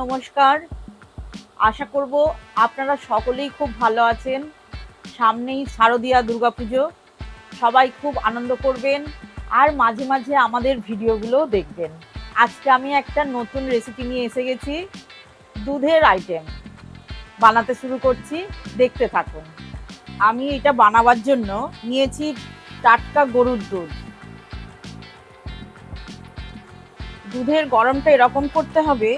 নমস্কার। আশা করব আপনারা সকলেই খুব ভালো আছেন। সামনেই শারদীয়া দুর্গাপুজো। সবাই খুব আনন্দ করবেন আর মাঝে মাঝে আমাদের ভিডিওগুলো দেখবেন। আজকে আমি একটা নতুন রেসিপি নিয়ে এসে গেছি, দুধের আইটেম বানাতে শুরু করছি, দেখতে থাকুন। আমি এটা বানাবার জন্য নিয়েছি টাটকা গরুর দুধ। দুধের গরমটা এরকম করতে হবে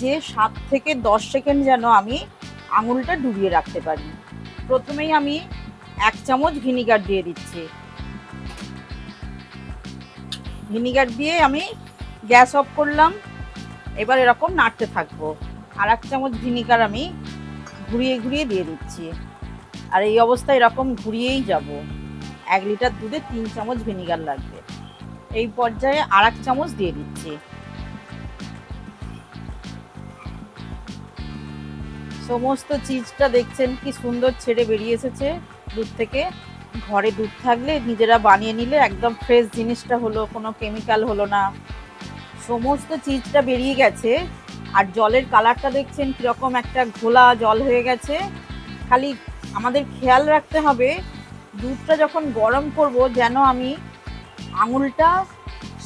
যে সাত থেকে দশ সেকেন্ড যেন আমি আঙুলটা ডুবিয়ে রাখতে পারি। প্রথমেই আমি এক চামচ ভিনিগার দিয়ে দিচ্ছি। ভিনিগার দিয়ে আমি গ্যাস অফ করলাম, এবার এরকম নাড়তে থাকব। আর এক চামচ ভিনিগার আমি ঘুরিয়ে ঘুরিয়ে দিয়ে দিচ্ছি। আর এই অবস্থায় এরকম ঘুরিয়েই যাব। এক লিটার দুধে তিন চামচ ভিনিগার লাগবে। এই পর্যায়ে আর এক চামচ দিয়ে দিচ্ছি। সমস্ত চিজটা দেখছেন কি সুন্দর ছেড়ে বেরিয়ে এসেছে দুধ থেকে। ঘরে দুধ থাকলে নিজেরা বানিয়ে নিলে একদম ফ্রেশ জিনিসটা হলো, কোনো কেমিক্যাল হলো না। সমস্ত চিজটা বেরিয়ে গেছে। আর জলের কালারটা দেখছেন কীরকম একটা ঘোলা জল হয়ে গেছে। খালি আমাদের খেয়াল রাখতে হবে, দুধটা যখন গরম করব যেন আমি আঙুলটা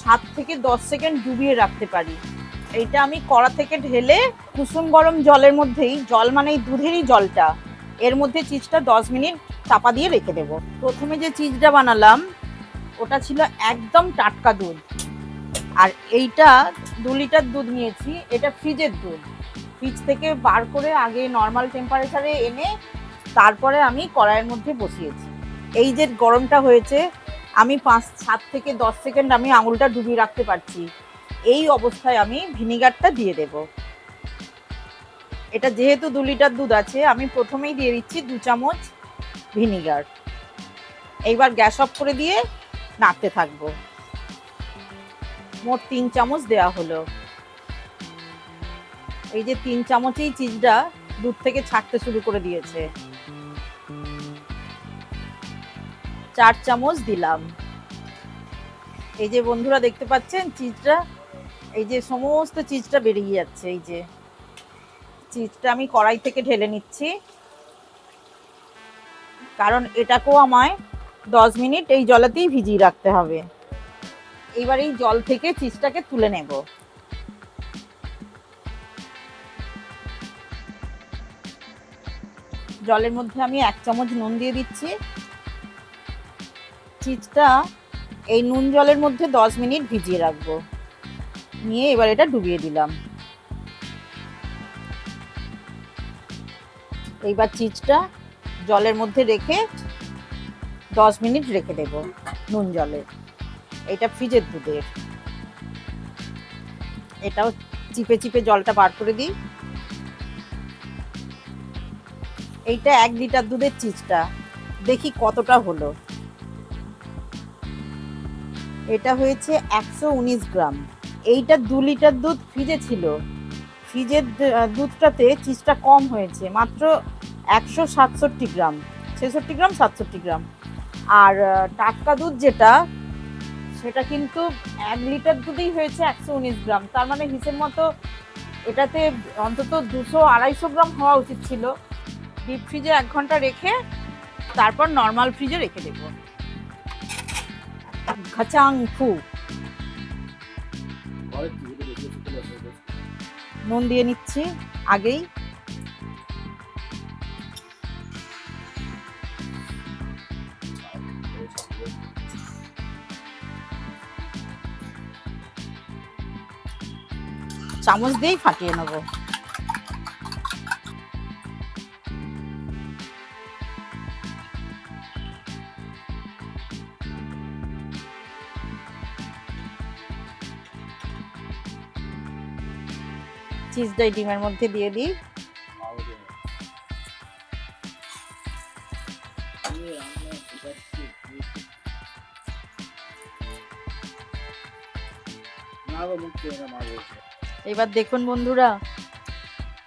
সাত থেকে দশ সেকেন্ড ডুবিয়ে রাখতে পারি। এইটা আমি কড়া থেকে ঢেলে কুসুম গরম জলের মধ্যেই, জল মানে দুধেরই জলটা, এর মধ্যে চিজটা দশ মিনিট চাপা দিয়ে রেখে দেব। প্রথমে যে চিজটা বানালাম, ওটা ছিল একদম টাটকা দুধ। আর এইটা দু লিটার দুধ নিয়েছি, এটা ফ্রিজের দুধ। ফ্রিজ থেকে বার করে আগে নর্মাল টেম্পারেচারে এনে, তারপরে আমি কড়াইয়ের মধ্যে বসিয়েছি। এই যে গরমটা হয়েছে, আমি পাঁচ, সাত থেকে দশ সেকেন্ড আমি আঙুলটা ডুবিয়ে রাখতে পারছি। এই অবস্থায় আমি ভিনিগারটা দিয়ে দেব। এটা যেহেতু দু লিটার দুধ আছে, আমি প্রথমেই দিয়ে দিচ্ছি দু চামচ ভিনিগার। এইবার গ্যাস অফ করে দিয়ে নাড়তে থাকব। মোট তিন চামচ দেওয়া হলো। এই যে তিন চামচেই চিজটা দুধ থেকে ছাড়তে শুরু করে দিয়েছে। চার চামচ দিলাম। এই যে বন্ধুরা দেখতে পাচ্ছেন, চিজটা এই যে সমস্ত চিজটা বেরিয়ে যাচ্ছে, এই যে চিজটা আমি কড়াই থেকে ঢেলে নিচ্ছি। কারণ এটাকেও আমায় দশ মিনিট এই জলেতেই ভিজিয়ে রাখতে হবে। এবার এই জল থেকে চিজটাকে তুলে নেব। জলের মধ্যে আমি এক চামচ নুন দিয়ে দিচ্ছি। চিজটা এই নুন জলের মধ্যে দশ মিনিট ভিজিয়ে রাখব। নিয়ে এবার এটা ডুবিয়ে দিলাম। এইবার চিজটা জলের মধ্যে রেখে দশ মিনিট রেখে দেব নুন জলে। এটা ফ্রিজের দুধের। এটাও চিপে চিপে জলটা বার করে দিই। এইটা এক লিটার দুধের চিজটা। দেখি কতটা হলো। এটা হয়েছে একশো উনিশ গ্রাম। এইটা দু লিটার দুধ ফ্রিজে ছিল। ফ্রিজের দুধটাতে চিজটা কম হয়েছে। মাত্র একশো সাতষট্টি গ্রাম। ছেষট্টি গ্রাম, সাতষট্টি গ্রাম। আর টাটকা দুধ যেটা, সেটা কিন্তু এক লিটার দুধেই হয়েছে একশো উনিশ গ্রাম। তার মানে হিসেব মতো এটাতে অন্তত দুশো আড়াইশো গ্রাম হওয়া উচিত ছিল। ডিপ ফ্রিজে এক ঘণ্টা রেখে, তারপর নর্মাল ফ্রিজে রেখে দেবো। খাচাং ফু নুন দিয়ে নিচ্ছি আগেই। চামচ দিয়েই ফাটিয়ে নেব। চিজটাই ডিমের মধ্যে দিয়ে দিই। এবার দেখুন বন্ধুরা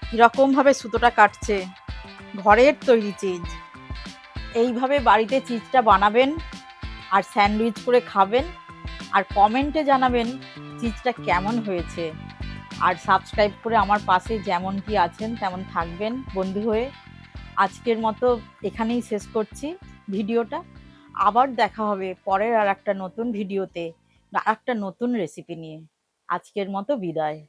কীরকম ভাবে সুতোটা কাটছে। ঘরের তৈরি চিজ। এইভাবে বাড়িতে চিজটা বানাবেন আর স্যান্ডউইচ করে খাবেন আর কমেন্টে জানাবেন চিজটা কেমন হয়েছে। আর সাবস্ক্রাইব করে আমার পাশে যেমন কি আছেন, তেমন থাকবেন বন্ধু হয়ে। আজকের মতো এখানেই শেষ করছি ভিডিওটা। আবার দেখা হবে পরের আর একটা নতুন ভিডিওতে আর একটা নতুন রেসিপি নিয়ে। আজকের মতো বিদায়।